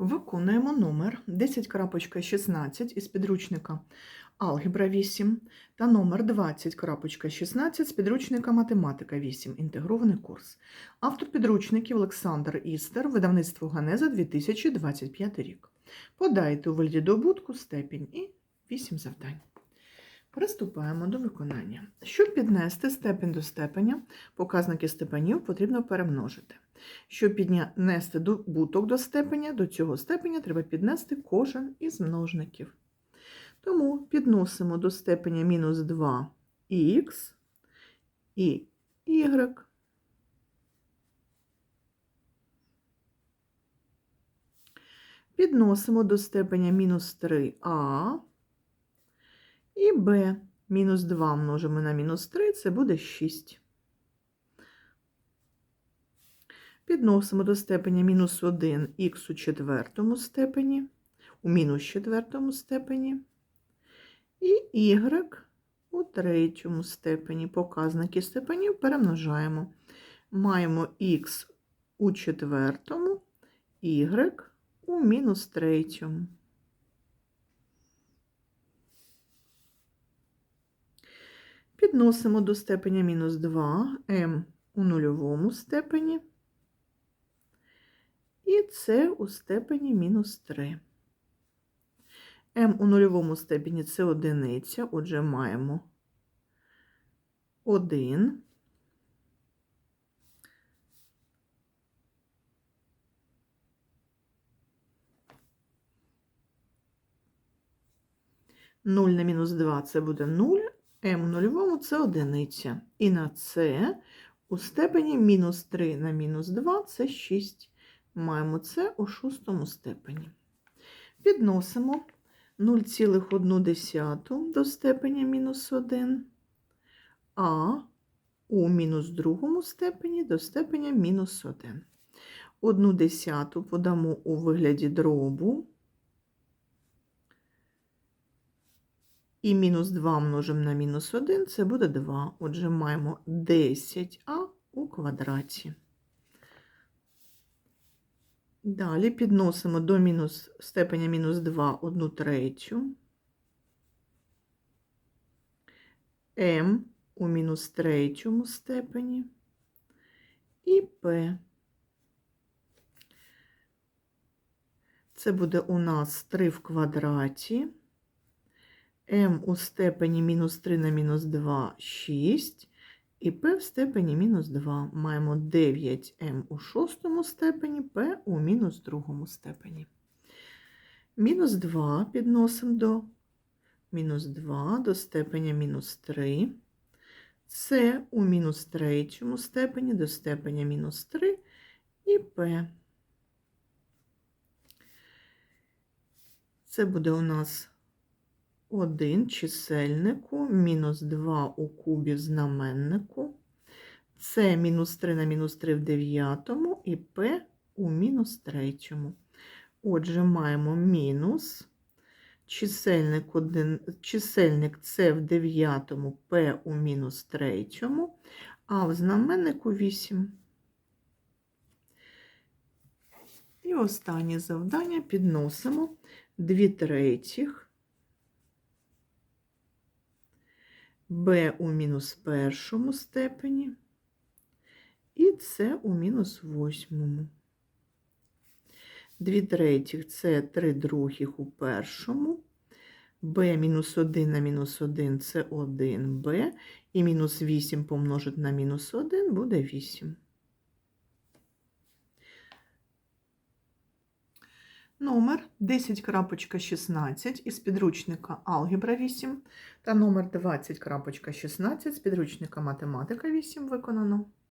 Виконуємо номер 10.16 із підручника Алгебра 8 та номер 20.16 з підручника Математика 8. Інтегрований курс. Автор підручників Олександр Істер, видавництво Ганеза 2025 рік. Подайте у вигляді добутку степінь і 8 завдань. Приступаємо до виконання. Щоб піднести степень до степеня, показники степенів потрібно перемножити. Щоб піднести добуток до степеня, до цього степеня треба піднести кожен із множників. Тому підносимо до степеня мінус 2х і y. Підносимо до степеня мінус 3а і b. Мінус 2 множимо на мінус 3, це буде 6. Підносимо до степеня мінус 1 х у четвертому степені, у мінус четвертому степені, і y у третьому степені. Показники степенів перемножаємо. Маємо х у четвертому, y у мінус третьому. Підносимо до степеня мінус 2 m у нульовому степені. І це у степені мінус 3. m у нульовому степені це одиниця, отже, маємо 1. Нуль на мінус 2 це буде 0, m у нульовому це одиниця. І на це у степені мінус 3 на мінус 2 це 6. Маємо це у шостому степені. Підносимо 0,1 до степеня мінус 1, а у мінус другому степені до степеня мінус 1. Одну десяту подамо у вигляді дробу. І мінус 2 множимо на мінус 1, це буде 2. Отже, маємо 10а у квадраті. Далі підносимо до мінус, степеня мінус 2 одну третю. М у мінус третьому степені і П. Це буде у нас 3 в квадраті. М у степені мінус 3 на мінус 2 6. І P в степені мінус 2. Маємо 9М у шостому степені, P у мінус другому степені. Мінус 2 підносимо до мінус 2 до степеня мінус 3. С у мінус третьому степені до степеня мінус 3 і P. Це буде у нас 1 чисельнику, мінус 2 у кубі знаменнику, С мінус 3 на мінус 3 в дев'ятому і П у мінус третьому. Отже, маємо мінус чисельник, 1, чисельник С в дев'ятому, П у мінус третьому, а в знаменнику 8. І останнє завдання підносимо 2 третіх. B у мінус першому степені і С у мінус восьмому. Дві третіх це 3 других у першому, b мінус 1 на мінус 1 це 1b, і мінус 8 помножити на мінус 1 буде 8. Номер 10.16 із підручника Алгебра 8 та номер 20.16 з підручника Математика 8 виконано.